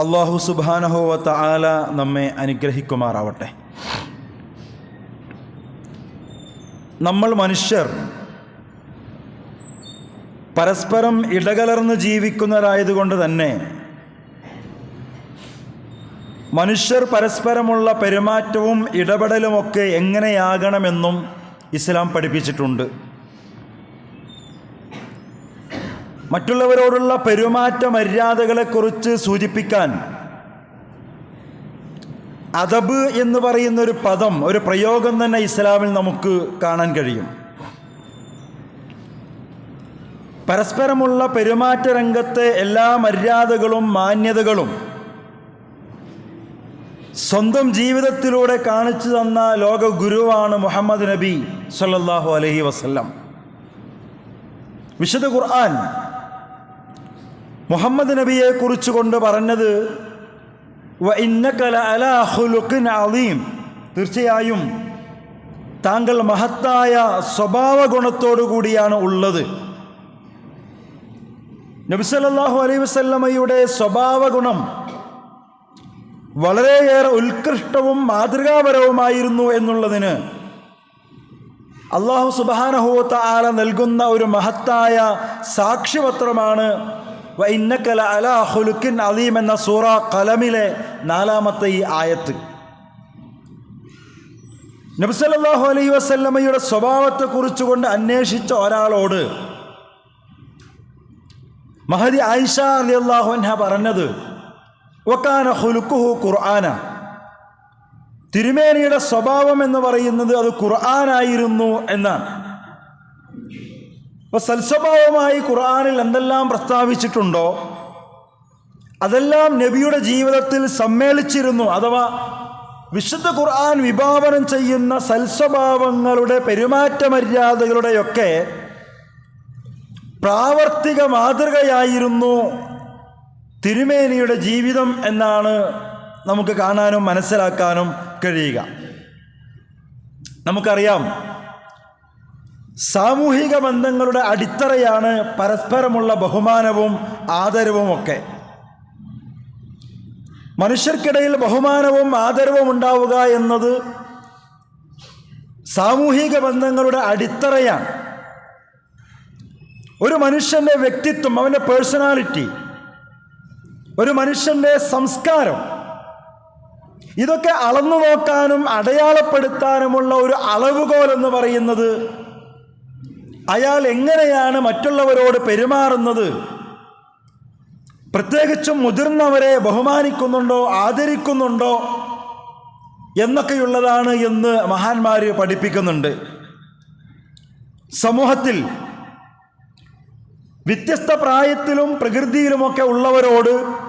അള്ളാഹു സുബാനഹോവത്ത ആല നമ്മെ അനുഗ്രഹിക്കുമാറാവട്ടെ. നമ്മൾ മനുഷ്യർ പരസ്പരം ഇടകലർന്ന് ജീവിക്കുന്നവരായതുകൊണ്ട് തന്നെ മനുഷ്യർ പരസ്പരമുള്ള പെരുമാറ്റവും ഇടപെടലുമൊക്കെ എങ്ങനെയാകണമെന്നും ഇസ്ലാം പഠിപ്പിച്ചിട്ടുണ്ട്. മറ്റുള്ളവരോടുള്ള പെരുമാറ്റ മര്യാദകളെക്കുറിച്ച് സൂചിപ്പിക്കാൻ അദബ് എന്ന് പറയുന്ന ഒരു പദം ഒരു പ്രയോഗം തന്നെ ഇസ്ലാമിൽ നമുക്ക് കാണാൻ കഴിയും. പരസ്പരമുള്ള പെരുമാറ്റ രംഗത്തെ എല്ലാ മര്യാദകളും മാന്യതകളും സ്വന്തം ജീവിതത്തിലൂടെ കാണിച്ചു തന്ന ലോക ഗുരുവാണ് മുഹമ്മദ് നബി സല്ലാഹു അലഹി വസല്ലം. വിശുദ്ധ ഖുർആൻ മുഹമ്മദ് നബിയെ കുറിച്ച് കൊണ്ട് പറഞ്ഞത് "വ ലഅലാ ഖുലുഖിൻ അളീം തീർച്ചയായും താങ്കൾ മഹത്തായ സ്വഭാവ ഗുണത്തോടു കൂടിയാണ് ഉള്ളത്. നബി അലൈ അലൈഹി വസല്ലമയുടെ സ്വഭാവ ഗുണം വളരെയേറെ ഉത്കൃഷ്ടവും മാതൃകാപരവുമായിരുന്നു എന്നുള്ളതിന് അള്ളാഹു സുബാനഹുവത്ത ആല നൽകുന്ന ഒരു മഹത്തായ സാക്ഷ്യപത്രമാണ് വ ഇന്നക്കല അല ഹുലുക്കിൻ അലീം എന്ന സൂറ കലമിലെ നാലാമത്തെ ഈ ആയത്ത്. നബ്സല്ലാഹു അലൈഹി വസല്ലമയുടെ സ്വഭാവത്തെക്കുറിച്ച് കൊണ്ട് അന്വേഷിച്ച ഒരാളോട് മഹദി ആയിഷ അലി അള്ളാഹുൻഹ പറഞ്ഞത് വക്കാന ഹുലുക്കുഹു ഖുർആന. തിരുമേനിയുടെ സ്വഭാവം എന്ന് പറയുന്നത് അത് ഖുർആനായിരുന്നു എന്നാണ്. അപ്പൊ സൽസ്വഭാവമായി ഖുർആാനിൽ എന്തെല്ലാം പ്രസ്താവിച്ചിട്ടുണ്ടോ അതെല്ലാം നബിയുടെ ജീവിതത്തിൽ സമ്മേളിച്ചിരുന്നു. അഥവാ വിശുദ്ധ ഖുർആൻ വിഭാവനം ചെയ്യുന്ന സൽസ്വഭാവങ്ങളുടെ പെരുമാറ്റ മര്യാദകളുടെയൊക്കെ പ്രാവർത്തിക മാതൃകയായിരുന്നു തിരുമേനിയുടെ ജീവിതം എന്നാണ് നമുക്ക് കാണാനും മനസ്സിലാക്കാനും കഴിയുക. നമുക്കറിയാം സാമൂഹിക ബന്ധങ്ങളുടെ അടിത്തറയാണ് പരസ്പരമുള്ള ബഹുമാനവും ആദരവും ഒക്കെ. മനുഷ്യർക്കിടയിൽ ബഹുമാനവും ആദരവും ഉണ്ടാവുക എന്നത് സാമൂഹിക ബന്ധങ്ങളുടെ അടിത്തറയാണ്. ഒരു മനുഷ്യന്റെ വ്യക്തിത്വം അവന്റെ പേഴ്സണാലിറ്റി ഒരു മനുഷ്യന്റെ സംസ്കാരം ഇതൊക്കെ അളന്നു നോക്കാനും അടയാളപ്പെടുത്താനുമുള്ള ഒരു അളവുകോലെന്ന് പറയുന്നത് അയാൾ എങ്ങനെയാണ് മറ്റുള്ളവരോട് പെരുമാറുന്നത്? പ്രത്യേകിച്ചും മുതിർന്നവരെ ബഹുമാനിക്കുന്നുണ്ടോ ആദരിക്കുന്നുണ്ടോ എന്നൊക്കെയുള്ളതാണ് എന്ന് മഹാന്മാർ പഠിപ്പിക്കുന്നുണ്ട്. സമൂഹത്തിൽ വ്യത്യസ്ത പ്രായത്തിലും പ്രകൃതിയിലുമൊക്കെ ഉള്ളവരോട്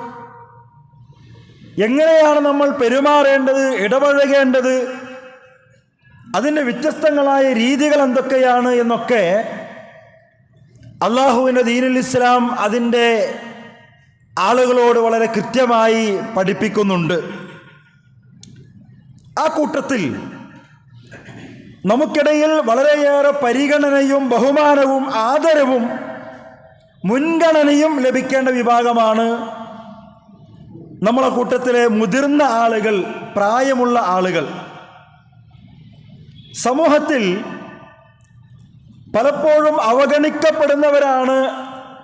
എങ്ങനെയാണ് നമ്മൾ പെരുമാറേണ്ടത് ഇടപഴകേണ്ടത് അതിന്റെ വ്യത്യസ്തങ്ങളായ രീതികൾ എന്തൊക്കെയാണ് എന്നൊക്കെ അള്ളാഹുവിന്റെ ദീനുൽ ഇസ്ലാം അതിന്റെ ആളുകളോട് വളരെ കൃത്യമായി പഠിപ്പിക്കുന്നുണ്ട്. ആ കൂട്ടത്തിൽ നമുക്കിടയിൽ വളരെയേറെ പരിഗണനയും ബഹുമാനവും ആദരവും മുൻഗണനയും ലഭിക്കേണ്ട വിഭാഗമാണ് നമ്മളെ കൂട്ടത്തിലെ മുതിർന്ന ആളുകൾ പ്രായമുള്ള ആളുകൾ. സമൂഹത്തിൽ പലപ്പോഴും അവഗണിക്കപ്പെടുന്നവരാണ്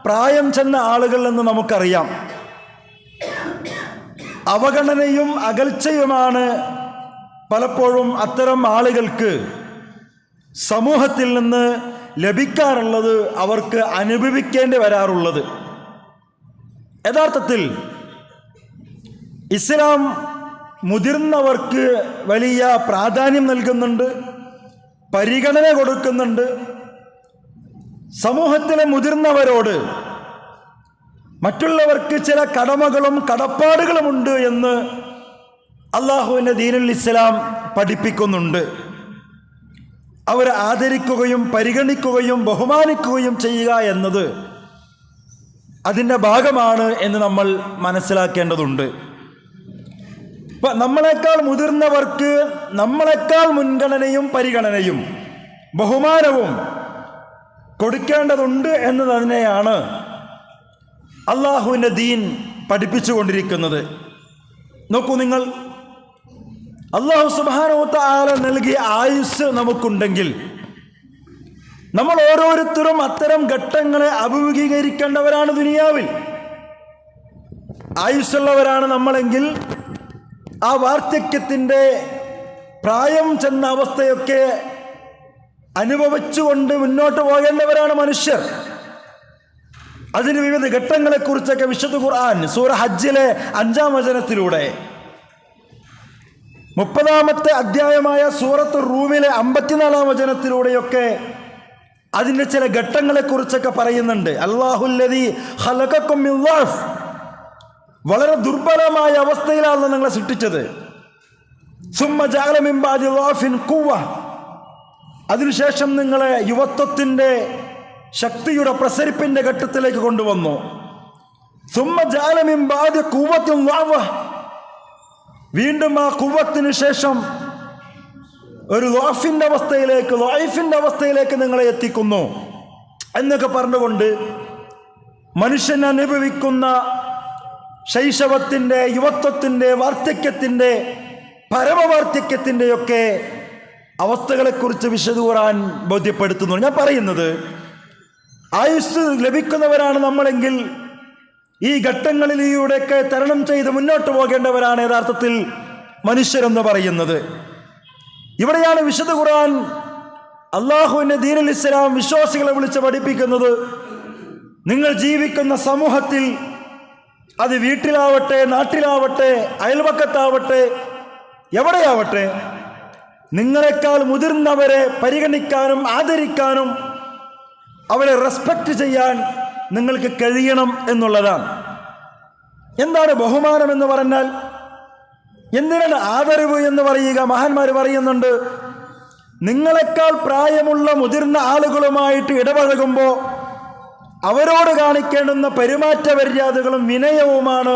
പ്രായം ചെന്ന ആളുകൾ എന്ന് നമുക്കറിയാം. അവഗണനയും അകൽച്ചയുമാണ് പലപ്പോഴും അത്തരം ആളുകൾക്ക് സമൂഹത്തിൽ നിന്ന് ലഭിക്കാറുള്ളത് അവർക്ക് അനുഭവിക്കേണ്ടി വരാറുള്ളത്. യഥാർത്ഥത്തിൽ ഇസ്ലാം മുതിർന്നവർക്ക് വലിയ പ്രാധാന്യം നൽകുന്നുണ്ട്. പരിഗണന കൊടുക്കുന്നുണ്ട്. സമൂഹത്തിലെ മുതിർന്നവരോട് മറ്റുള്ളവർക്ക് ചില കടമകളും കടപ്പാടുകളുമുണ്ട് എന്ന് അള്ളാഹുവിന്റെ ദീനുൽ ഇസ്ലാം പഠിപ്പിക്കുന്നുണ്ട്. അവർ ആദരിക്കുകയും പരിഗണിക്കുകയും ബഹുമാനിക്കുകയും ചെയ്യുക എന്നത് അതിന്റെ ഭാഗമാണ് എന്ന് നമ്മൾ മനസ്സിലാക്കേണ്ടതുണ്ട്. ഇപ്പം നമ്മളെക്കാൾ മുതിർന്നവർക്ക് നമ്മളെക്കാൾ മുൻഗണനയും പരിഗണനയും ബഹുമാനവും കൊടുക്കേണ്ടതുണ്ട് എന്ന് തന്നെയാണ് അള്ളാഹുവിന്റെ ദീൻ പഠിപ്പിച്ചു കൊണ്ടിരിക്കുന്നത് നോക്കൂ നിങ്ങൾ. അള്ളാഹു സുബാനോത്ത ആല നൽകിയ ആയുസ് നമുക്കുണ്ടെങ്കിൽ നമ്മൾ ഓരോരുത്തരും അത്തരം ഘട്ടങ്ങളെ അഭിമുഖീകരിക്കേണ്ടവരാണ് ദുനിയാവിൽ. ആയുസ്സുള്ളവരാണ് നമ്മളെങ്കിൽ ആ വാർദ്ധക്യത്തിന്റെ പ്രായം ചെന്ന അവസ്ഥയൊക്കെ അനുഭവിച്ചുകൊണ്ട് മുന്നോട്ട് പോകേണ്ടവരാണ് മനുഷ്യർ. അതിന് വിവിധ ഘട്ടങ്ങളെക്കുറിച്ചൊക്കെ വിശുദ്ധ ഖുർആൻ സൂറ ഹജ്ജിലെ അഞ്ചാം വചനത്തിലൂടെ. മുപ്പതാമത്തെ അധ്യായമായ സൂറത്ത് റൂമിലെ അമ്പത്തിനാലാം വചനത്തിലൂടെയൊക്കെ അതിന്റെ ചില ഘട്ടങ്ങളെക്കുറിച്ചൊക്കെ പറയുന്നുണ്ട്. അള്ളാഹുല്ലതി ഹലക്കും വളരെ ദുർബലമായ അവസ്ഥയിലാണ് നിങ്ങളെ സൃഷ്ടിച്ചത്. അതിനുശേഷം നിങ്ങളെ യുവത്വത്തിന്റെ ശക്തിയുടെ പ്രസരിപ്പിന്റെ ഘട്ടത്തിലേക്ക് കൊണ്ടുവന്നു. സുമ്മ കൂവത്തും വാവ വീണ്ടും ആ കുവത്തിന് ശേഷം ഒരു ലോഫിന്റെ അവസ്ഥയിലേക്ക് ലോയിഫിന്റെ അവസ്ഥയിലേക്ക് നിങ്ങളെ എത്തിക്കുന്നു. എന്നൊക്കെ പറഞ്ഞുകൊണ്ട് മനുഷ്യൻ അനുഭവിക്കുന്ന ശൈശവത്തിന്റെ യുവത്വത്തിന്റെ വാർദ്ധക്യത്തിന്റെ പരമവാർദ്ധക്യത്തിന്റെയൊക്കെ അവസ്ഥകളെക്കുറിച്ച് വിശദ ഖുർആൻ ബോധ്യപ്പെടുത്തുന്നു. ഞാൻ പറയുന്നത് ആയുസ് ലഭിക്കുന്നവരാണ് നമ്മളെങ്കിൽ ഈ ഘട്ടങ്ങളിലൂടെയൊക്കെ തരണം ചെയ്ത് മുന്നോട്ട് പോകേണ്ടവരാണ് യഥാർത്ഥത്തിൽ മനുഷ്യരെന്ന് പറയുന്നത്. ഇവിടെയാണ് വിശുദ്ധ ഖുർആൻ അള്ളാഹുവിന്റെ ദീനുൽ ഇസ്ലാം വിശ്വാസികളെ വിളിച്ച് പഠിപ്പിക്കുന്നത്. നിങ്ങൾ ജീവിക്കുന്ന സമൂഹത്തിൽ അത് വീട്ടിലാവട്ടെ നാട്ടിലാവട്ടെ അയൽവക്കത്താവട്ടെ എവിടെയാവട്ടെ നിങ്ങളെക്കാൾ മുതിർന്നവരെ പരിഗണിക്കാനും ആദരിക്കാനും അവരെ റെസ്പെക്റ്റ് ചെയ്യാൻ നിങ്ങൾക്ക് കഴിയണം എന്നുള്ളതാണ്. എന്താണ് ബഹുമാനം എന്ന് പറഞ്ഞാൽ? എന്തിനാണ് ആദരവ് എന്ന് പറയുക? മഹാന്മാർ പറയുന്നുണ്ട് നിങ്ങളെക്കാൾ പ്രായമുള്ള മുതിർന്ന ആളുകളുമായിട്ട് ഇടപഴകുമ്പോൾ അവരോട് കാണിക്കേണ്ടുന്ന പെരുമാറ്റ മര്യാദകളും വിനയവുമാണ്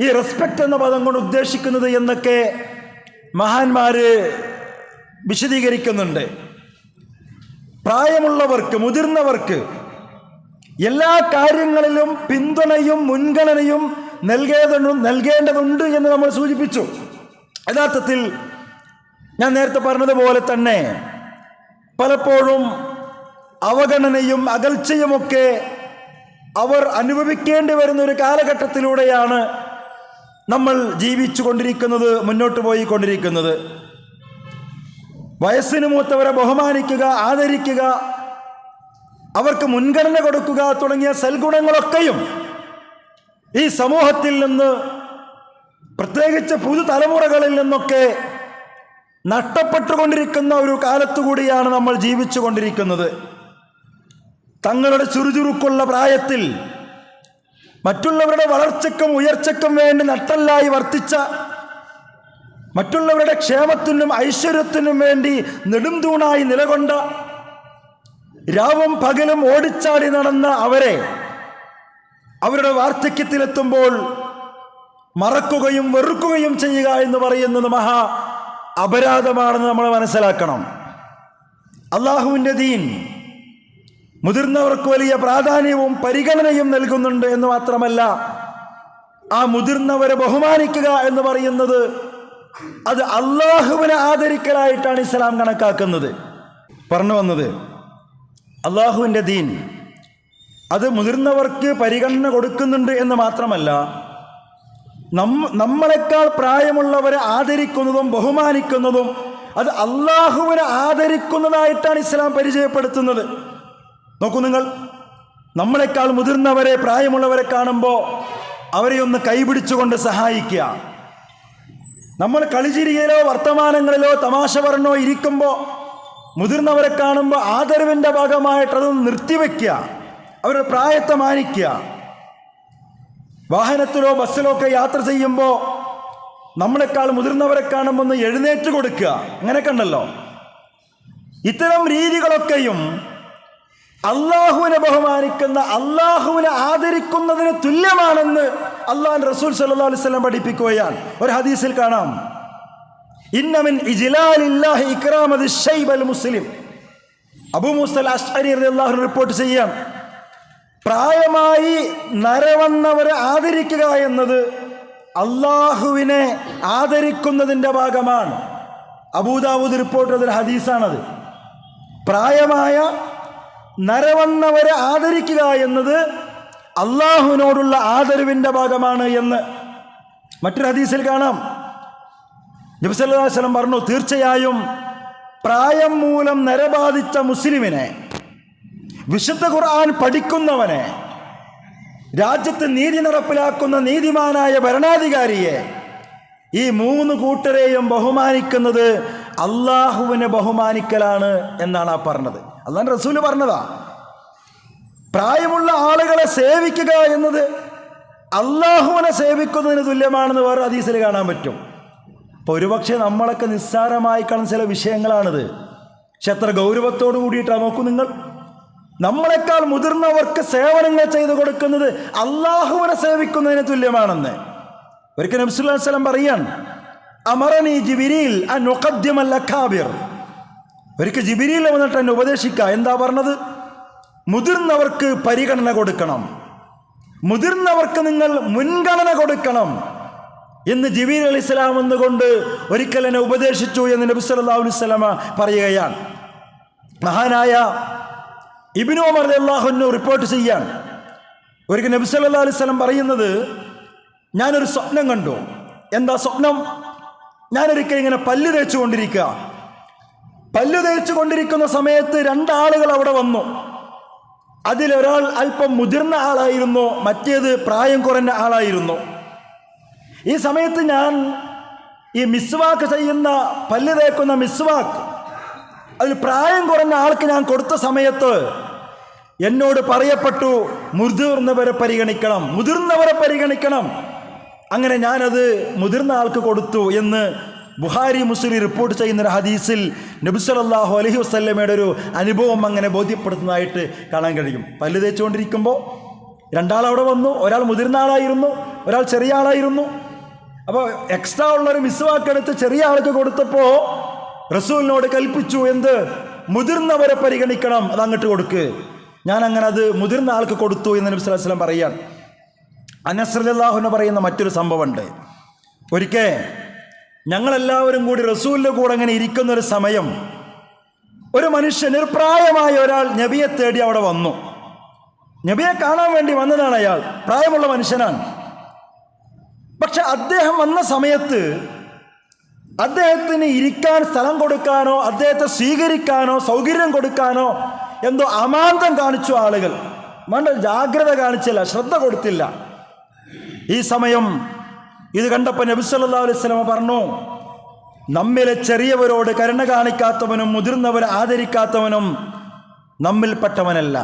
ഈ റെസ്പെക്റ്റ് എന്ന പദം കൊണ്ട് ഉദ്ദേശിക്കുന്നത് എന്നൊക്കെ മഹാന്മാർ വിശദീകരിക്കുന്നുണ്ട്. പ്രായമുള്ളവർക്ക് മുതിർന്നവർക്ക് എല്ലാ കാര്യങ്ങളിലും പിന്തുണയും മുൻഗണനയും നൽകേണ്ടതും നൽകേണ്ടതുണ്ട് എന്ന് നമ്മൾ സൂചിപ്പിച്ചു. യഥാർത്ഥത്തിൽ ഞാൻ നേരത്തെ പറഞ്ഞതുപോലെ തന്നെ പലപ്പോഴും അവഗണനയും അകൽച്ചയുമൊക്കെ അവർ അനുഭവിക്കേണ്ടി വരുന്ന ഒരു കാലഘട്ടത്തിലൂടെയാണ് നമ്മൾ ജീവിച്ചു കൊണ്ടിരിക്കുന്നത് മുന്നോട്ട് പോയി കൊണ്ടിരിക്കുന്നത് വയസ്സിന് മൂത്തവരെ ബഹുമാനിക്കുക ആദരിക്കുക അവർക്ക് മുൻഗണന കൊടുക്കുക തുടങ്ങിയ സൽഗുണങ്ങളൊക്കെയും ഈ സമൂഹത്തിൽ നിന്ന് പ്രത്യേകിച്ച് പുതുതലമുറകളിൽ നിന്നൊക്കെ നഷ്ടപ്പെട്ടുകൊണ്ടിരിക്കുന്ന ഒരു കാലത്തുകൂടിയാണ് നമ്മൾ ജീവിച്ചു കൊണ്ടിരിക്കുന്നത് തങ്ങളുടെ ചുറുചുറുക്കുള്ള പ്രായത്തിൽ മറ്റുള്ളവരുടെ വളർച്ചയ്ക്കും ഉയർച്ചയ്ക്കും വേണ്ടി നട്ടല്ലായി വർത്തിച്ച മറ്റുള്ളവരുടെ ക്ഷേമത്തിനും ഐശ്വര്യത്തിനും വേണ്ടി നെടുംതൂണായി നിലകൊണ്ട രാവും പകലും ഓടിച്ചാടി നടന്ന അവരെ അവരുടെ വാർദ്ധക്യത്തിലെത്തുമ്പോൾ മറക്കുകയും വെറുക്കുകയും ചെയ്യുക എന്ന് പറയുന്നത് മഹാ അപരാധമാണെന്ന് നമ്മൾ മനസ്സിലാക്കണം. അള്ളാഹുവിന്റെ ദീൻ മുതിർന്നവർക്ക് വലിയ പ്രാധാന്യവും പരിഗണനയും നൽകുന്നുണ്ട് എന്ന് മാത്രമല്ല ആ മുതിർന്നവരെ ബഹുമാനിക്കുക എന്ന് പറയുന്നത് അത് അള്ളാഹുവിനെ ആദരിക്കലായിട്ടാണ് ഇസ്ലാം കണക്കാക്കുന്നത്. പറഞ്ഞു വന്നത് അള്ളാഹുവിന്റെ ദീൻ അത് മുതിർന്നവർക്ക് പരിഗണന കൊടുക്കുന്നുണ്ട് എന്ന് മാത്രമല്ല നമ്മ നമ്മളെക്കാൾ പ്രായമുള്ളവരെ ആദരിക്കുന്നതും ബഹുമാനിക്കുന്നതും അത് അള്ളാഹുവിനെ ആദരിക്കുന്നതായിട്ടാണ് ഇസ്ലാം പരിചയപ്പെടുത്തുന്നത്. നോക്കൂ നിങ്ങൾ. നമ്മളെക്കാൾ മുതിർന്നവരെ പ്രായമുള്ളവരെ കാണുമ്പോൾ അവരെ ഒന്ന് കൈപിടിച്ചുകൊണ്ട് സഹായിക്കുക. നമ്മൾ കളിചിരിയിലോ വർത്തമാനങ്ങളിലോ തമാശ പറഞ്ഞോ ഇരിക്കുമ്പോൾ മുതിർന്നവരെ കാണുമ്പോൾ ആദരവിന്റെ ഭാഗമായിട്ട് നിർത്തിവെക്കുക. അവരുടെ പ്രായത്തെ മാനിക്കുക. വാഹനത്തിലോ ബസ്സിലോ ഒക്കെ യാത്ര ചെയ്യുമ്പോൾ നമ്മളെക്കാൾ മുതിർന്നവരെ കാണുമ്പോൾ ഒന്ന് എഴുന്നേറ്റ് കൊടുക്കുക. അങ്ങനെ കണ്ടല്ലോ. ഇത്തരം രീതികളൊക്കെയും അള്ളാഹുവിനെ ബഹുമാനിക്കുന്ന അള്ളാഹുവിനെ ആദരിക്കുന്നതിന് തുല്യമാണെന്ന് അള്ളാഹ് റസൂൽ സല്ലാ അലിസ്ലം പഠിപ്പിക്കുകയാണ്. ഒരു ഹദീസിൽ കാണാം. ഇന്നമിൻ ഇജ്ലാലില്ലാഹി മുസ്ലിം. അബൂ റളിയല്ലാഹു റിപ്പോർട്ട് ചെയ്യാം. പ്രായമായി നരവന്നവരെ ആദരിക്കുക എന്നത് അള്ളാഹുവിനെ ആദരിക്കുന്നതിന്റെ ഭാഗമാണ്. അബൂദാബൂദ് റിപ്പോർട്ട് ചെയ്തൊരു ഹദീസാണത്. പ്രായമായ നരവന്നവരെ ആദരിക്കുക എന്നത് അള്ളാഹുവിനോടുള്ള ആദരവിന്റെ ഭാഗമാണ് എന്ന് മറ്റൊരു ഹദീസിൽ കാണാം. നബിസല്ലാസ്ലം പറഞ്ഞു തീർച്ചയായും പ്രായം മൂലം നരബാധിച്ച മുസ്ലിമിനെ വിശുദ്ധ ഖുർആൻ പഠിക്കുന്നവനെ രാജ്യത്ത് നീതി നടപ്പിലാക്കുന്ന നീതിമാനായ ഭരണാധികാരിയെ ഈ മൂന്ന് കൂട്ടരെയും ബഹുമാനിക്കുന്നത് അള്ളാഹുവിനെ ബഹുമാനിക്കലാണ് എന്നാണ് ആ പറഞ്ഞത്. അള്ളാൻ റസൂൽ പറഞ്ഞതാ പ്രായമുള്ള ആളുകളെ സേവിക്കുക എന്നത് അള്ളാഹുവിനെ സേവിക്കുന്നതിന് തുല്യമാണെന്ന് വേറെ ഹദീസിൽ കാണാൻ പറ്റും. അപ്പോൾ ഒരുപക്ഷെ നമ്മളൊക്കെ നിസ്സാരമായി കാണുന്ന ചില വിഷയങ്ങളാണിത്. പക്ഷെ എത്ര ഗൗരവത്തോടു കൂടിയിട്ടാണ് നോക്കൂ നിങ്ങൾ. നമ്മളെക്കാൾ മുതിർന്നവർക്ക് സേവനങ്ങൾ ചെയ്തു കൊടുക്കുന്നത് അള്ളാഹുവിനെ സേവിക്കുന്നതിന് തുല്യമാണെന്ന്. ഒരിക്കൽ നബ്സുല്ലാ പറയാൻ അമറനി ജിബിരിയിൽ അഖാബിർ. ഒരിക്കൽ ജിബിരിയിൽ വന്നിട്ട് എന്നെ ഉപദേശിക്കുക എന്താ പറഞ്ഞത്? മുതിർന്നവർക്ക് പരിഗണന കൊടുക്കണം. മുതിർന്നവർക്ക് നിങ്ങൾ മുൻഗണന കൊടുക്കണം എന്ന് ജിബീർ അലി ഇസ്ലാം എന്നുകൊണ്ട് ഒരിക്കൽ എന്നെ ഉപദേശിച്ചു എന്ന് നബി വസല്ലമ പറയുകയാണ്. മഹാനായ ഇബിനു ഉമർ അള്ളാഹുന്നു റിപ്പോർട്ട് ചെയ്യാൻ. ഒരിക്കൽ നബി സല്ലാ അലൈഹി വസല്ലം പറയുന്നത് ഞാനൊരു സ്വപ്നം കണ്ടു. എന്താ സ്വപ്നം? ഞാനൊരിക്കൽ ഇങ്ങനെ പല്ല് തേച്ചു കൊണ്ടിരിക്കുക പല്ല് തേച്ചു കൊണ്ടിരിക്കുന്ന സമയത്ത് രണ്ടാളുകൾ അവിടെ വന്നു. അതിലൊരാൾ അല്പം മുതിർന്ന ആളായിരുന്നു മറ്റേത് പ്രായം കുറഞ്ഞ ആളായിരുന്നു. ഈ സമയത്ത് ഞാൻ ഈ മിസ്വാക്ക് ചെയ്യുന്ന പല്ല് തേക്കുന്ന മിസ്വാക്ക് അതിൽ പ്രായം കുറഞ്ഞ ആൾക്ക് ഞാൻ കൊടുത്ത സമയത്ത് എന്നോട് പറയപ്പെട്ടു മുതിർന്നവരെ പരിഗണിക്കണം മുതിർന്നവരെ പരിഗണിക്കണം. അങ്ങനെ ഞാനത് മുതിർന്ന ആൾക്ക് കൊടുത്തു എന്ന് ബുഹാരി മുസ്ലി റിപ്പോർട്ട് ചെയ്യുന്ന ഒരു ഹദീസിൽ നബിസലല്ലാഹു അലഹി വസ്ല്ലമയുടെ ഒരു അനുഭവം അങ്ങനെ ബോധ്യപ്പെടുത്തുന്നതായിട്ട് കാണാൻ കഴിയും. പല്ല് തേച്ചുകൊണ്ടിരിക്കുമ്പോൾ രണ്ടാൾ അവിടെ വന്നു ഒരാൾ മുതിർന്ന ആളായിരുന്നു ഒരാൾ ചെറിയ ആളായിരുന്നു. അപ്പോൾ എക്സ്ട്രാ ഉള്ളൊരു മിസ്വാക്കെടുത്ത് ചെറിയ ആൾക്ക് കൊടുത്തപ്പോൾ റസൂലിനോട് കൽപ്പിച്ചു എന്ത്? മുതിർന്നവരെ പരിഗണിക്കണം അത് അങ്ങോട്ട് കൊടുക്ക്. ഞാൻ അങ്ങനെ അത് മുതിർന്ന ആൾക്ക് കൊടുത്തു എന്ന് നബി സ്വലാഹു വസല്ലം പറയാൻ. അനസ്രല്ലാഹുന്ന് പറയുന്ന മറ്റൊരു സംഭവമുണ്ട്. ഒരിക്കൽ ഞങ്ങളെല്ലാവരും കൂടി റസൂലിന്റെ കൂടെ അങ്ങനെ ഇരിക്കുന്ന ഒരു സമയം. ഒരു മനുഷ്യൻ നിർപ്രായമായ ഒരാൾ നബിയെ തേടി അവിടെ വന്നു. നബിയെ കാണാൻ വേണ്ടി വന്നതാണ് അയാൾ. പ്രായമുള്ള മനുഷ്യനാണ്. പക്ഷെ അദ്ദേഹം വന്ന സമയത്ത് അദ്ദേഹത്തിന് ഇരിക്കാൻ സ്ഥലം കൊടുക്കാനോ അദ്ദേഹത്തെ സ്വീകരിക്കാനോ സൗകര്യം കൊടുക്കാനോ എന്തോ അമാന്തം കാണിച്ചു ആളുകൾ. വേണ്ട ജാഗ്രത കാണിച്ചില്ല ശ്രദ്ധ കൊടുത്തില്ല. ഈ സമയം ഇത് കണ്ടപ്പോൾ നബി സല്ലല്ലാഹു അലൈഹി വസല്ലമ പറഞ്ഞു നമ്മിലെ ചെറിയവരോട് കരുണ കാണിക്കാത്തവനും മുതിർന്നവരെ ആദരിക്കാത്തവനും നമ്മിൽപ്പെട്ടവനല്ല.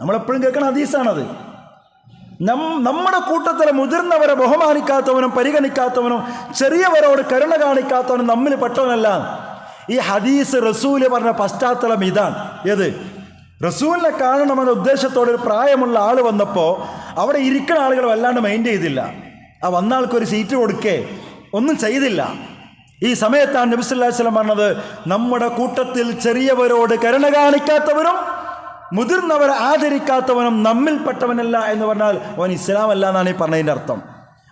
നമ്മളെപ്പോഴും കേൾക്കണ ഹദീസാണത്. നം നമ്മുടെ കൂട്ടത്തിലെ മുതിർന്നവരെ ബഹുമാനിക്കാത്തവനും പരിഗണിക്കാത്തവനും ചെറിയവരോട് കരുണ കാണിക്കാത്തവനും നമ്മിൽ പെട്ടവനല്ല. ഈ ഹദീസ് റസൂൽ പറഞ്ഞ പശ്ചാത്തലം ഇതാണ്. ഏത്? റസൂലിനെ കാണണമെന്ന ഉദ്ദേശത്തോടെ ഒരു പ്രായമുള്ള ആൾ വന്നപ്പോൾ അവിടെ ഇരിക്കുന്ന ആളുകൾ വല്ലാണ്ട് മൈൻഡ് ചെയ്തില്ല. ആ വന്ന ആൾക്കൊരു സീറ്റ് കൊടുക്കേ. ഒന്നും ചെയ്തില്ല. ഈ സമയത്താണ് നബി സല്ലല്ലാഹു അലൈഹി വസല്ലം പറഞ്ഞത് നമ്മുടെ കൂട്ടത്തിൽ ചെറിയവരോട് കരുണ കാണിക്കാത്തവരും മുതിർന്നവരെ ആദരിക്കാത്തവനും നമ്മിൽപ്പെട്ടവനല്ല എന്ന് പറഞ്ഞാൽ അവൻ ഇസ്ലാം അല്ല എന്നാണ് ഈ പറഞ്ഞതിന്റെ അർത്ഥം.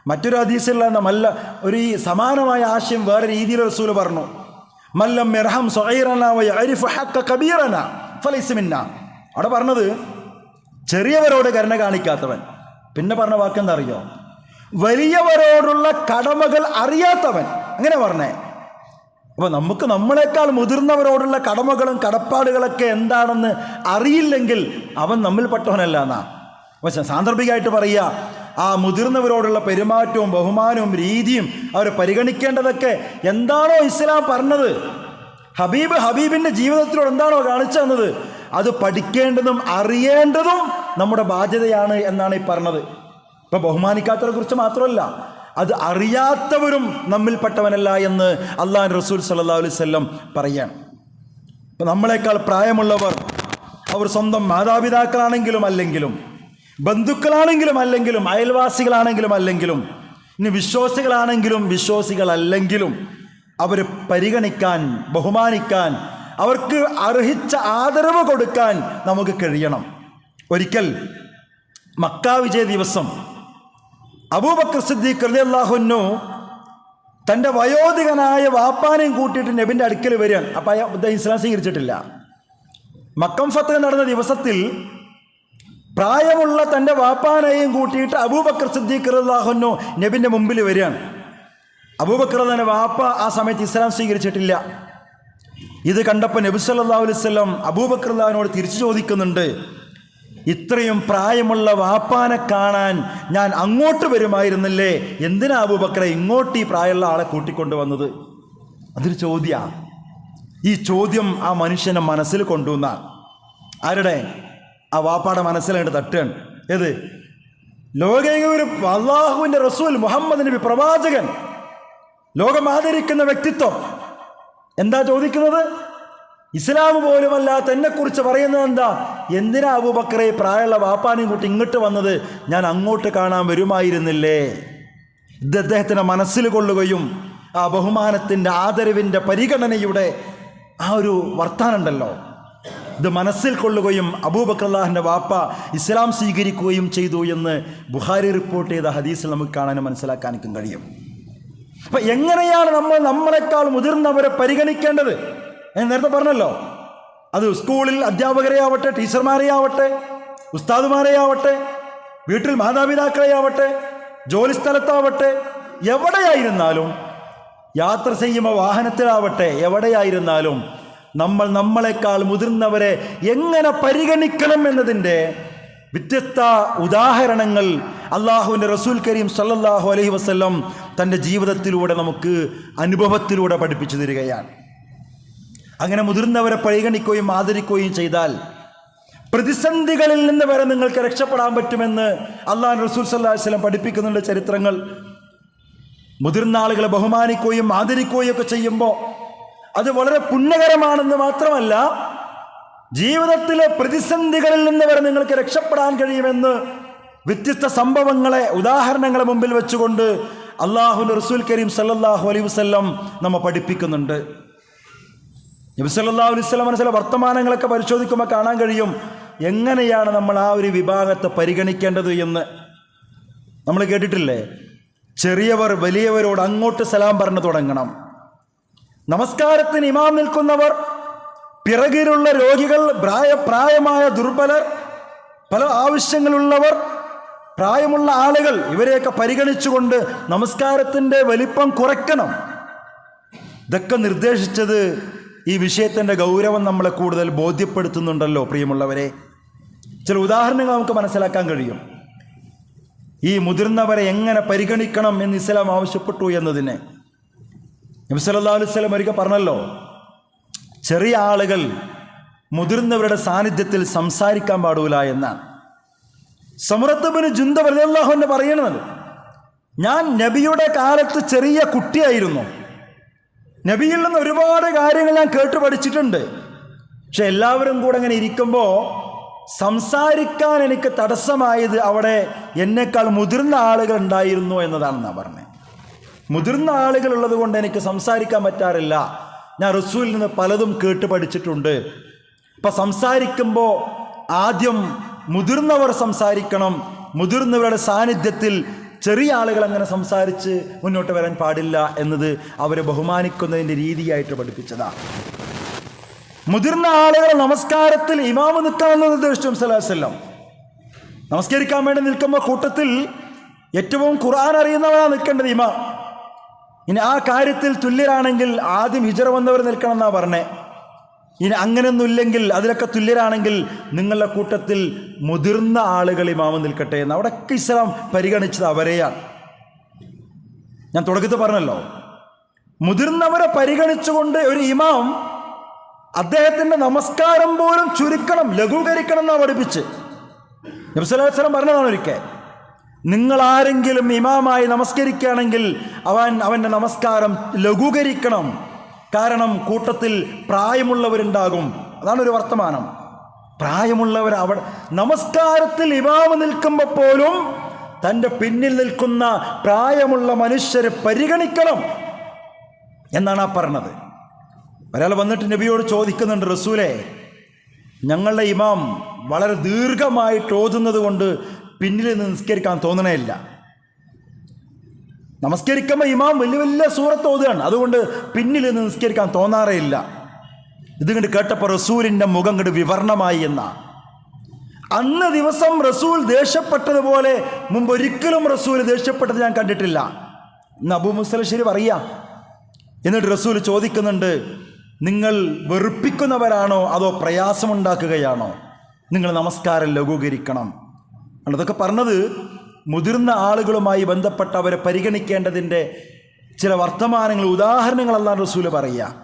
മറ്റൊരു ഹദീസിലുള്ള മല്ല ഒരു ഈ സമാനമായ ആശയം വേറെ രീതിയിൽ റസൂൽ പറഞ്ഞു. മല്ലം മെർഹം സൊഹൈറന ഹക്ക കബീറന. ഫലൈസ്മിന്ന അവിടെ പറഞ്ഞത് ചെറിയവരോട് കരുണ കാണിക്കാത്തവൻ. പിന്നെ പറഞ്ഞ വാക്ക് എന്താ അറിയോ? വലിയവരോടുള്ള കടമകൾ അറിയാത്തവൻ. അങ്ങനെ പറഞ്ഞേ. അപ്പോൾ നമുക്ക് നമ്മളെക്കാൾ മുതിർന്നവരോടുള്ള കടമകളും കടപ്പാടുകളൊക്കെ എന്താണെന്ന് അറിയില്ലെങ്കിൽ അവൻ നമ്മിൽപ്പെട്ടവനല്ല എന്നാ. പക്ഷെ സാന്ദർഭികമായിട്ട് പറയുക ആ മുതിർന്നവരോടുള്ള പെരുമാറ്റവും ബഹുമാനവും രീതിയും അവരെ പരിഗണിക്കേണ്ടതൊക്കെ എന്താണോ ഇസ്ലാം പറഞ്ഞത്. ഹബീബ് ഹബീബിന്റെ ജീവിതത്തിലൂടെ എന്താണോ കാണിച്ചു തന്നത്? അത് പഠിക്കേണ്ടതും അറിയേണ്ടതും നമ്മുടെ ബാധ്യതയാണ് എന്നാണ് ഈ പറഞ്ഞത്. ഇപ്പം ബഹുമാനിക്കാത്തവരെ കുറിച്ച് മാത്രമല്ല അത് അറിയാത്തവരും നമ്മിൽപ്പെട്ടവനല്ല എന്ന് അള്ളാഹ് റസൂൽ സല്ലാ അലൈവല്ലം പറയാണ്. ഇപ്പം നമ്മളെക്കാൾ പ്രായമുള്ളവർ അവർ സ്വന്തം മാതാപിതാക്കളാണെങ്കിലും അല്ലെങ്കിലും ബന്ധുക്കളാണെങ്കിലും അല്ലെങ്കിലും അയൽവാസികളാണെങ്കിലും അല്ലെങ്കിലും ഇനി വിശ്വാസികളാണെങ്കിലും വിശ്വാസികളല്ലെങ്കിലും അവരെ പരിഗണിക്കാൻ ബഹുമാനിക്കാൻ അവർക്ക് അർഹിച്ച ആദരവ് കൊടുക്കാൻ നമുക്ക് കഴിയണം. ഒരിക്കൽ മക്ക വിജയ ദിവസം. അബൂബക്കർ സിദ്ദീഖ് അള്ളാഹുനു തന്റെ വയോധികനായ വാപ്പാനെയും കൂട്ടിയിട്ട് നബിന്റെ അടുക്കൽ വരികയാണ്. അപ്പം അയാൾ അദ്ദേഹം ഇസ്ലാം സ്വീകരിച്ചിട്ടില്ല. മക്കം ഫത്ത് നടന്ന ദിവസത്തിൽ പ്രായമുള്ള തന്റെ വാപ്പാനെയും കൂട്ടിയിട്ട് അബൂബക്കർ സിദ്ദീഖ് അള്ളാഹുനു നബിന്റെ മുമ്പിൽ വരികയാണ്. അബൂബക്കർ തന്നെ വാപ്പ ആ സമയത്ത് ഇസ്ലാം സ്വീകരിച്ചിട്ടില്ല. ഇത് കണ്ടപ്പോൾ നബി സല്ലല്ലാഹു അലൈഹി വസല്ലം അബൂബക്കർ അള്ളാഹിനോട് തിരിച്ചു ചോദിക്കുന്നുണ്ട് ഇത്രയും പ്രായമുള്ള വാപ്പാനെ കാണാൻ ഞാൻ അങ്ങോട്ട് വരുമായിരുന്നില്ലേ? എന്തിനാ അബൂബക്കറെ ഇങ്ങോട്ട് ഈ പ്രായമുള്ള ആളെ കൂട്ടിക്കൊണ്ടുവന്നത്? അതൊരു ചോദ്യമാണ് ഈ ചോദ്യം ആ മനുഷ്യനെ മനസ്സിൽ കൊണ്ടുവന്ന. ആരുടെ? ആ വാപ്പാടെ മനസ്സിലായിട്ട് തട്ടുകയാണ്. ഏത്? ലോകങ്ങൾ അള്ളാഹുവിന്റെ റസൂൽ മുഹമ്മദ് നബി പ്രവാചകൻ ലോകം ആദരിക്കുന്ന വ്യക്തിത്വം. എന്താ ചോദിക്കുന്നത്? ഇസ്ലാം പോലുമല്ലാത്ത എന്നെക്കുറിച്ച് പറയുന്നത് എന്താ? എന്തിനാ അബൂബക്കറെ പ്രായമുള്ള വാപ്പാനെയും കൂട്ടി ഇങ്ങോട്ട് വന്നത്? ഞാൻ അങ്ങോട്ട് കാണാൻ വരുമായിരുന്നില്ലേ? ഇത് അദ്ദേഹത്തിന്റെ മനസ്സിൽ കൊള്ളുകയും ആ ബഹുമാനത്തിന്റെ ആദരവിന്റെ പരിഗണനയുടെ ആ ഒരു വർത്താനുണ്ടല്ലോ ഇത് മനസ്സിൽ കൊള്ളുകയും അബൂബക്കർ അള്ളാഹിന്റെ വാപ്പ ഇസ്ലാം സ്വീകരിക്കുകയും ചെയ്തു എന്ന് ബുഹാരി റിപ്പോർട്ട് ചെയ്ത ഹദീസിൽ നമുക്ക് കാണാനും മനസ്സിലാക്കാനും കഴിയും. അപ്പൊ എങ്ങനെയാണ് നമ്മൾ നമ്മളെക്കാൾ മുതിർന്നവരെ പരിഗണിക്കേണ്ടത്? ഞാൻ നേരത്തെ പറഞ്ഞല്ലോ. അത് സ്കൂളിൽ അധ്യാപകരെ ആവട്ടെ ടീച്ചർമാരെ ആവട്ടെ ഉസ്താദുമാരെ ആവട്ടെ വീട്ടിൽ മാതാപിതാക്കളെ ആവട്ടെ ജോലിസ്ഥലത്താവട്ടെ എവിടെയായിരുന്നാലും യാത്ര ചെയ്യുമ്പോൾ വാഹനത്തിലാവട്ടെ എവിടെയായിരുന്നാലും നമ്മൾ നമ്മളെക്കാൾ മുതിർന്നവരെ എങ്ങനെ പരിഗണിക്കണം എന്നതിന്റെ വ്യത്യസ്ത ഉദാഹരണങ്ങൾ അള്ളാഹുവിന്റെ റസൂൽ കരീം സല്ലല്ലാഹു അലൈഹി വസ്ല്ലം തന്റെ ജീവിതത്തിലൂടെ നമുക്ക് അനുഭവത്തിലൂടെ പഠിപ്പിച്ചു തരികയാണ്. അങ്ങനെ മുതിർന്നവരെ പരിഗണിക്കുകയും ആദരിക്കുകയും ചെയ്താൽ പ്രതിസന്ധികളിൽ നിന്ന് വരെ നിങ്ങൾക്ക് രക്ഷപ്പെടാൻ പറ്റുമെന്ന് അള്ളാഹു റസൂൽ സല്ലാഹു വസ്ലം പഠിപ്പിക്കുന്നുണ്ട് ചരിത്രങ്ങൾ. മുതിർന്ന ആളുകളെ ബഹുമാനിക്കുകയും ആദരിക്കുകയും ഒക്കെ ചെയ്യുമ്പോൾ അത് വളരെ പുണ്യകരമാണെന്ന് മാത്രമല്ല ജീവിതത്തിലെ പ്രതിസന്ധികളിൽ നിന്ന് വരെ നിങ്ങൾക്ക് രക്ഷപ്പെടാൻ കഴിയുമെന്ന് വ്യത്യസ്ത സംഭവങ്ങളെ ഉദാഹരണങ്ങളെ മുമ്പിൽ വെച്ചുകൊണ്ട് അള്ളാഹു റസൂൽ കരീം സല്ലാഹു അലൈഹി വസല്ലം നമ്മെ പഠിപ്പിക്കുന്നുണ്ട്. നബി സല്ലല്ലാഹു അലൈഹി വസല്ലം ചില വർത്തമാനങ്ങളൊക്കെ പരിശോധിക്കുമ്പോൾ കാണാൻ കഴിയും എങ്ങനെയാണ് നമ്മൾ ആ ഒരു വിഭാഗത്തെ പരിഗണിക്കേണ്ടത് എന്ന്. നമ്മൾ കേട്ടിട്ടില്ലേ? ചെറിയവർ വലിയവരോട് അങ്ങോട്ട് സലാം പറഞ്ഞു തുടങ്ങണം. നമസ്കാരത്തിന് ഇമാം നിൽക്കുന്നവർ പിറകിലുള്ള രോഗികൾ പ്രായ പ്രായമായ ദുർബലർ പല ആവശ്യങ്ങളുള്ളവർ പ്രായമുള്ള ആളുകൾ ഇവരെയൊക്കെ പരിഗണിച്ചുകൊണ്ട് നമസ്കാരത്തിന്റെ വലിപ്പം കുറയ്ക്കണം. ഇതൊക്കെ നിർദ്ദേശിച്ചത് ഈ വിഷയത്തിന്റെ ഗൗരവം നമ്മളെ കൂടുതൽ ബോധ്യപ്പെടുത്തുന്നുണ്ടല്ലോ പ്രിയമുള്ളവരെ. ചില ഉദാഹരണങ്ങൾ നമുക്ക് മനസ്സിലാക്കാൻ കഴിയും. ഈ മുതിർന്നവരെ എങ്ങനെ പരിഗണിക്കണം എന്ന് ഇസ്ലാം ആവശ്യപ്പെട്ടു എന്നതിനെ. നബി സല്ലല്ലാഹു അലൈഹി വസല്ലം ഒരിക്കൽ പറഞ്ഞല്ലോ ചെറിയ ആളുകൾ മുതിർന്നവരുടെ സാന്നിധ്യത്തിൽ സംസാരിക്കാൻ പാടൂല എന്നാണ്. സമൃദ്ധബിന് ജുന്ത റളിയല്ലാഹു എന്ന് പറയുന്നത് ഞാൻ നബിയുടെ കാലത്ത് ചെറിയ കുട്ടിയായിരുന്നു. നബിയിൽ നിന്ന് ഒരുപാട് കാര്യങ്ങൾ ഞാൻ കേട്ട് പഠിച്ചിട്ടുണ്ട്. പക്ഷെ എല്ലാവരും കൂടെ അങ്ങനെ ഇരിക്കുമ്പോൾ സംസാരിക്കാൻ എനിക്ക് തടസ്സമായത് അവിടെ എന്നേക്കാൾ മുതിർന്ന ആളുകൾ ഉണ്ടായിരുന്നു എന്നതാണെന്നാണ് പറഞ്ഞത് മുതിർന്ന ആളുകൾ ഉള്ളത് കൊണ്ട് എനിക്ക് സംസാരിക്കാൻ പറ്റാറില്ല. ഞാൻ റസൂലിൽ നിന്ന് പലതും കേട്ട് പഠിച്ചിട്ടുണ്ട്. അപ്പം സംസാരിക്കുമ്പോൾ ആദ്യം മുതിർന്നവർ സംസാരിക്കണം. മുതിർന്നവരുടെ സാന്നിധ്യത്തിൽ ചെറിയ ആളുകൾ അങ്ങനെ സംസാരിച്ച് മുന്നോട്ട് വരാൻ പാടില്ല എന്നത് അവരെ ബഹുമാനിക്കുന്നതിന്റെ രീതിയായിട്ട് പഠിപ്പിച്ചതാണ് മുതിർന്ന ആളുകൾ നമസ്കാരത്തിൽ ഇമാമ് നിൽക്കാമെന്ന് നിർദ്ദേശിച്ചു സലാഹുസല്ലാം നമസ്കരിക്കാൻ വേണ്ടി നിൽക്കുമ്പോൾ കൂട്ടത്തിൽ ഏറ്റവും ഖുർആൻ അറിയുന്നവരാണ് നിൽക്കേണ്ടത് ഇമാം. ഇനി ആ കാര്യത്തിൽ തുല്യരാണെങ്കിൽ ആദ്യം ഹിജറ വന്നവർ നിൽക്കണം എന്നാണ് പറഞ്ഞേ. ഇനി അങ്ങനെയൊന്നുമില്ലെങ്കിൽ അതിലൊക്കെ തുല്യരാണെങ്കിൽ നിങ്ങളുടെ കൂട്ടത്തിൽ മുതിർന്ന ആളുകൾ ഇമാമ് നിൽക്കട്ടെ എന്ന് അവിടെയൊക്കെ ഇസ്ലാം പരിഗണിച്ചത് അവരെയാണ് ഞാൻ തുടക്കത്തിൽ പറഞ്ഞല്ലോ മുതിർന്നവരെ പരിഗണിച്ചുകൊണ്ട് ഒരു ഇമാം അദ്ദേഹത്തിന്റെ നമസ്കാരം പോലും ചുരുക്കണം ലഘൂകരിക്കണം എന്നാണ് പഠിപ്പിച്ച്. നബ്സലാസ്ലം പറഞ്ഞതാണ് ഒരിക്കൽ നിങ്ങൾ ആരെങ്കിലും ഇമാമായി നമസ്കരിക്കുകയാണെങ്കിൽ അവൻ അവന്റെ നമസ്കാരം ലഘൂകരിക്കണം കാരണം കൂട്ടത്തിൽ പ്രായമുള്ളവരുണ്ടാകും. അതാണ് ഒരു വർത്തമാനം. പ്രായമുള്ളവർ അവിടെ നമസ്കാരത്തിൽ ഇമാമ് നിൽക്കുമ്പോൾ പോലും തന്റെ പിന്നിൽ നിൽക്കുന്ന പ്രായമുള്ള മനുഷ്യരെ പരിഗണിക്കണം എന്നാണ് ആ പറഞ്ഞത്. ഒരാൾ വന്നിട്ട് നബിയോട് ചോദിക്കുന്നുണ്ട് റസൂലെ ഞങ്ങളുടെ ഇമാം വളരെ ദീർഘമായിട്ട് ഓതുന്നത് കൊണ്ട് പിന്നിൽ നിന്ന് നിസ്കരിക്കാൻ തോന്നണേയില്ല. നമസ്കരിക്കുമ്പോൾ ഇമാം വലിയ വലിയ സൂറത്ത് ഓതുകയാണ്. അതുകൊണ്ട് പിന്നിൽ നിന്ന് നിസ്കരിക്കാൻ തോന്നാറേ ഇല്ല. ഇത് കണ്ട് കേട്ടപ്പോൾ റസൂലിന്റെ മുഖം കണ്ട് വിവരണമായി എന്ന. അന്ന് ദിവസം റസൂൽ ദേഷ്യപ്പെട്ടതുപോലെ മുമ്പ് ഒരിക്കലും റസൂൽ ദേഷ്യപ്പെട്ടത് ഞാൻ കണ്ടിട്ടില്ല. ഇന്ന് അബൂ മുസലശ്ശേരി പറയാ. എന്നിട്ട് റസൂൽ ചോദിക്കുന്നുണ്ട് നിങ്ങൾ വെറുപ്പിക്കുന്നവരാണോ അതോ പ്രയാസമുണ്ടാക്കുകയാണോ? നിങ്ങൾ നമസ്കാരം ലഘൂകരിക്കണം. അതൊക്കെ പറഞ്ഞത് മുതിർന്ന ആളുകളുമായി ബന്ധപ്പെട്ട് അവരെ പരിഗണിക്കേണ്ടതിന്റെ ചില വർത്തമാനങ്ങൾ ഉദാഹരണങ്ങൾ ഉദാഹരണങ്ങളെല്ലാം റസൂൽ പറയുക.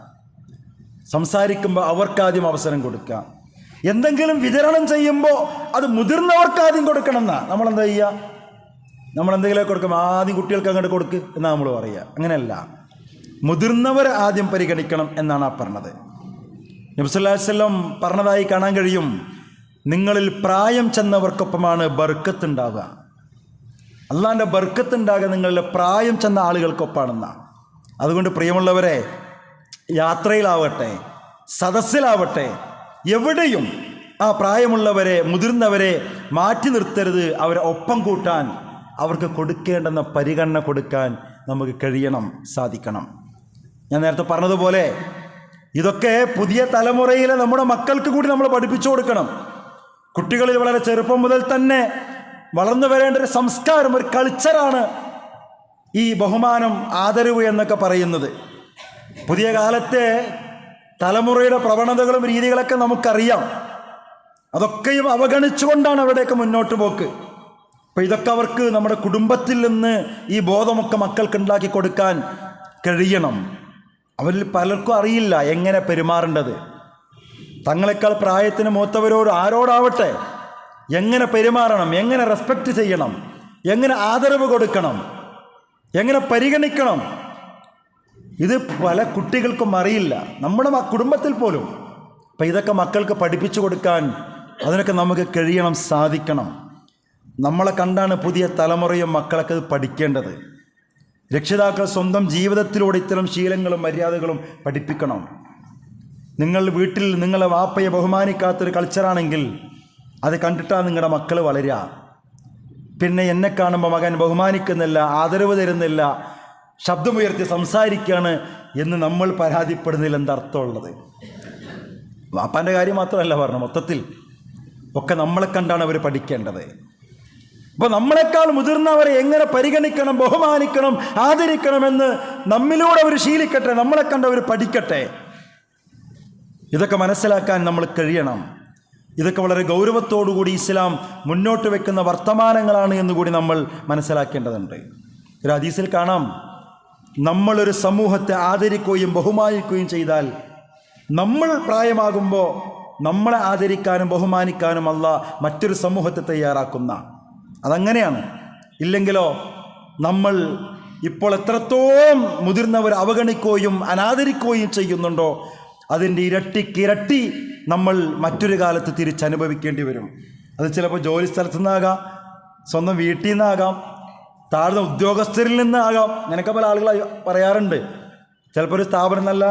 സംസാരിക്കുമ്പോൾ അവർക്കാദ്യം അവസരം കൊടുക്കുക. എന്തെങ്കിലും വിതരണം ചെയ്യുമ്പോൾ അത് മുതിർന്നവർക്കാദ്യം കൊടുക്കണം എന്നാ നമ്മളെന്താ ചെയ്യുക? നമ്മൾ എന്തെങ്കിലും കൊടുക്കും ആദ്യം കുട്ടികൾക്ക് അങ്ങോട്ട് കൊടുക്ക് എന്ന് നമ്മൾ പറയുക. അങ്ങനെയല്ല. മുതിർന്നവർ ആദ്യം പരിഗണിക്കണം എന്നാണ് ആ പറഞ്ഞത്. നബ്സല്ലാസ്ലം പറഞ്ഞതായി കാണാൻ കഴിയും. നിങ്ങളിൽ പ്രായം ചെന്നവർക്കൊപ്പമാണ് ബർക്കത്തുണ്ടാവുക അള്ളാന്റെ ബർക്കത്തുണ്ടാകാൻ നിങ്ങളുടെ പ്രായം ചെന്ന ആളുകൾക്കൊപ്പാണെന്നാണ് അതുകൊണ്ട് പ്രിയമുള്ളവരെ യാത്രയിലാവട്ടെ സദസ്സിലാവട്ടെ എവിടെയും ആ പ്രായമുള്ളവരെ മുതിർന്നവരെ മാറ്റി നിർത്തരുത്. അവരെ ഒപ്പം കൂട്ടാൻ അവർക്ക് കൊടുക്കേണ്ടെന്ന പരിഗണന കൊടുക്കാൻ നമുക്ക് കഴിയണം സാധിക്കണം. ഞാൻ നേരത്തെ പറഞ്ഞതുപോലെ ഇതൊക്കെ പുതിയ തലമുറയിലെ നമ്മുടെ മക്കൾക്ക് കൂടി നമ്മൾ പഠിപ്പിച്ചു കൊടുക്കണം. കുട്ടികളിൽ വളരെ ചെറുപ്പം മുതൽ തന്നെ വളർന്നു വരേണ്ട ഒരു സംസ്കാരം ഒരു കൾച്ചറാണ് ഈ ബഹുമാനം ആദരവ് എന്നൊക്കെ പറയുന്നത്. പുതിയ കാലത്തെ തലമുറയുടെ പ്രവണതകളും രീതികളൊക്കെ നമുക്കറിയാം. അതൊക്കെയും അവഗണിച്ചുകൊണ്ടാണ് അവിടെയൊക്കെ മുന്നോട്ട് പോക്ക്. അപ്പം ഇതൊക്കെ അവർക്ക് നമ്മുടെ കുടുംബത്തിൽ നിന്ന് ഈ ബോധമൊക്കെ മക്കൾക്ക് ഉണ്ടാക്കി കൊടുക്കാൻ കഴിയണം. അവരിൽ പലർക്കും അറിയില്ല എങ്ങനെ പെരുമാറേണ്ടത്. തങ്ങളെക്കാൾ പ്രായത്തിന് മൂത്തവരോട് ആരോടാവട്ടെ? എങ്ങനെ പെരുമാറണം? എങ്ങനെ റെസ്പെക്റ്റ് ചെയ്യണം? എങ്ങനെ ആദരവ് കൊടുക്കണം? എങ്ങനെ പരിഗണിക്കണം? ഇത് പല കുട്ടികൾക്കും അറിയില്ല. നമ്മുടെ കുടുംബത്തിൽ പോലും. അപ്പം ഇതൊക്കെ മക്കൾക്ക് പഠിപ്പിച്ചു കൊടുക്കാൻ അതിനൊക്കെ നമുക്ക് കഴിയണം സാധിക്കണം. നമ്മളെ കണ്ടാണ് പുതിയ തലമുറയും മക്കളൊക്കെ ഇത് പഠിക്കേണ്ടത്. രക്ഷിതാക്കൾ സ്വന്തം ജീവിതത്തിലൂടെ ഇത്തരം ശീലങ്ങളും മര്യാദകളും പഠിപ്പിക്കണം. നിങ്ങൾ വീട്ടിൽ നിങ്ങളെ വാപ്പയെ ബഹുമാനിക്കാത്തൊരു കൾച്ചറാണെങ്കിൽ അത് കണ്ടിട്ടാണ് നിങ്ങളുടെ മക്കൾ വളരുക പിന്നെ എന്നെ കാണുമ്പോൾ മകൻ ബഹുമാനിക്കുന്നില്ല ആദരവ് തരുന്നില്ല ശബ്ദമുയർത്തി സംസാരിക്കുകയാണ് എന്ന് നമ്മൾ പരാതിപ്പെടുന്നതിൽ എന്താ അർത്ഥമുള്ളത്? വാപ്പാന്റെ കാര്യം മാത്രമല്ല പറഞ്ഞു മൊത്തത്തിൽ. ഒക്കെ നമ്മളെ കണ്ടാണ് അവർ പഠിക്കേണ്ടത്. അപ്പോൾ നമ്മളെക്കാൾ മുതിർന്നവരെ എങ്ങനെ പരിഗണിക്കണം ബഹുമാനിക്കണം ആദരിക്കണമെന്ന് നമ്മിലൂടെ അവർ ശീലിക്കട്ടെ നമ്മളെ കണ്ടവർ പഠിക്കട്ടെ. ഇതൊക്കെ മനസ്സിലാക്കാൻ നമ്മൾ കഴിയണം. ഇതൊക്കെ വളരെ ഗൗരവത്തോടുകൂടി ഇസ്ലാം മുന്നോട്ട് വെക്കുന്ന വർത്തമാനങ്ങളാണ് എന്നുകൂടി നമ്മൾ മനസ്സിലാക്കേണ്ടതുണ്ട്. ഒരു ഹദീസിൽ കാണാം നമ്മളൊരു സമൂഹത്തെ ആദരിക്കുകയും ബഹുമാനിക്കുകയും ചെയ്താൽ നമ്മൾ പ്രായമാകുമ്പോൾ നമ്മളെ ആദരിക്കാനും ബഹുമാനിക്കാനും അല്ല മറ്റൊരു സമൂഹത്തെ തയ്യാറാക്കുന്ന. അതങ്ങനെയാണ്. ഇല്ലെങ്കിലോ നമ്മൾ ഇപ്പോൾ എത്രത്തോളം മുതിർന്നവർ അവഗണിക്കുകയും അനാദരിക്കുകയും ചെയ്യുന്നുണ്ടോ അതിന്റെ ഇരട്ടിക്കിരട്ടി നമ്മൾ മറ്റൊരു കാലത്ത് തിരിച്ചനുഭവിക്കേണ്ടി വരും. അത് ചിലപ്പോൾ ജോലി സ്ഥലത്തു നിന്നാകാം സ്വന്തം വീട്ടിൽ നിന്നാകാം താഴ്ന്ന ഉദ്യോഗസ്ഥരിൽ നിന്നാകാം. അങ്ങനെയൊക്കെ പല ആളുകൾ പറയാറുണ്ട്. ചിലപ്പോൾ ഒരു സ്ഥാപനം നല്ല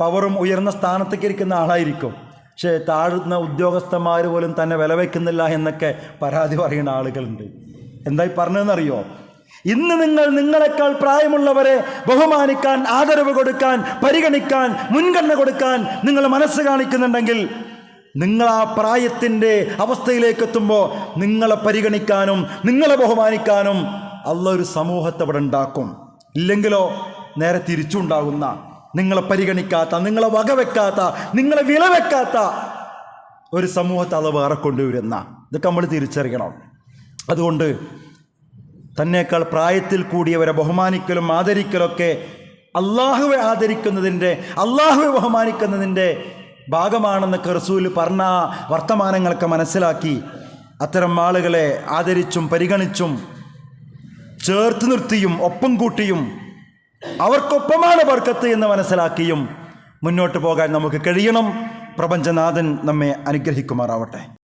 പവറും ഉയർന്ന സ്ഥാനത്തേക്ക് ഇരിക്കുന്ന ആളായിരിക്കും. പക്ഷേ താഴ്ന്ന ഉദ്യോഗസ്ഥന്മാർ പോലും തന്നെ വില വയ്ക്കുന്നില്ല എന്നൊക്കെ പരാതി പറയുന്ന ആളുകളുണ്ട്. എന്തായി പറഞ്ഞതെന്നറിയോ? ഇന്ന് നിങ്ങൾ നിങ്ങളെക്കാൾ പ്രായമുള്ളവരെ ബഹുമാനിക്കാൻ ആദരവ് കൊടുക്കാൻ പരിഗണിക്കാൻ മുൻഗണന കൊടുക്കാൻ നിങ്ങൾ മനസ്സ് കാണിക്കുന്നുണ്ടെങ്കിൽ നിങ്ങൾ ആ പ്രായത്തിന്റെ അവസ്ഥയിലേക്ക് എത്തുമ്പോൾ നിങ്ങളെ പരിഗണിക്കാനും നിങ്ങളെ ബഹുമാനിക്കാനും അല്ല ഒരു സമൂഹത്തെ അവിടെ ഉണ്ടാക്കും. ഇല്ലെങ്കിലോ നേരെ തിരിച്ചുണ്ടാകുന്ന നിങ്ങളെ പരിഗണിക്കാത്ത നിങ്ങളെ വകവെക്കാത്ത നിങ്ങളെ വിലവെക്കാത്ത ഒരു സമൂഹത്തെ അത് വേറെ കൊണ്ടുവരുന്ന. ഇതൊക്കെ നമ്മൾ തിരിച്ചറിയണം. അതുകൊണ്ട് തന്നേക്കാൾ പ്രായത്തിൽ കൂടിയവരെ ബഹുമാനിക്കലും ആദരിക്കലൊക്കെ അള്ളാഹുവെ ആദരിക്കുന്നതിന്റെ അള്ളാഹുവെ ബഹുമാനിക്കുന്നതിന്റെ ഭാഗമാണെന്ന് റസൂൽ പറഞ്ഞ വർത്തമാനങ്ങളൊക്കെ മനസ്സിലാക്കി അത്തരം ആളുകളെ ആദരിച്ചും പരിഗണിച്ചും ചേർത്ത് നിർത്തിയും ഒപ്പം കൂട്ടിയും അവർക്കൊപ്പമാണ് ബർക്കത്ത് എന്ന് മനസ്സിലാക്കിയും മുന്നോട്ട് പോകാൻ നമുക്ക് കഴിയണം. പ്രപഞ്ചനാഥൻ നമ്മെ അനുഗ്രഹിക്കുമാറാവട്ടെ.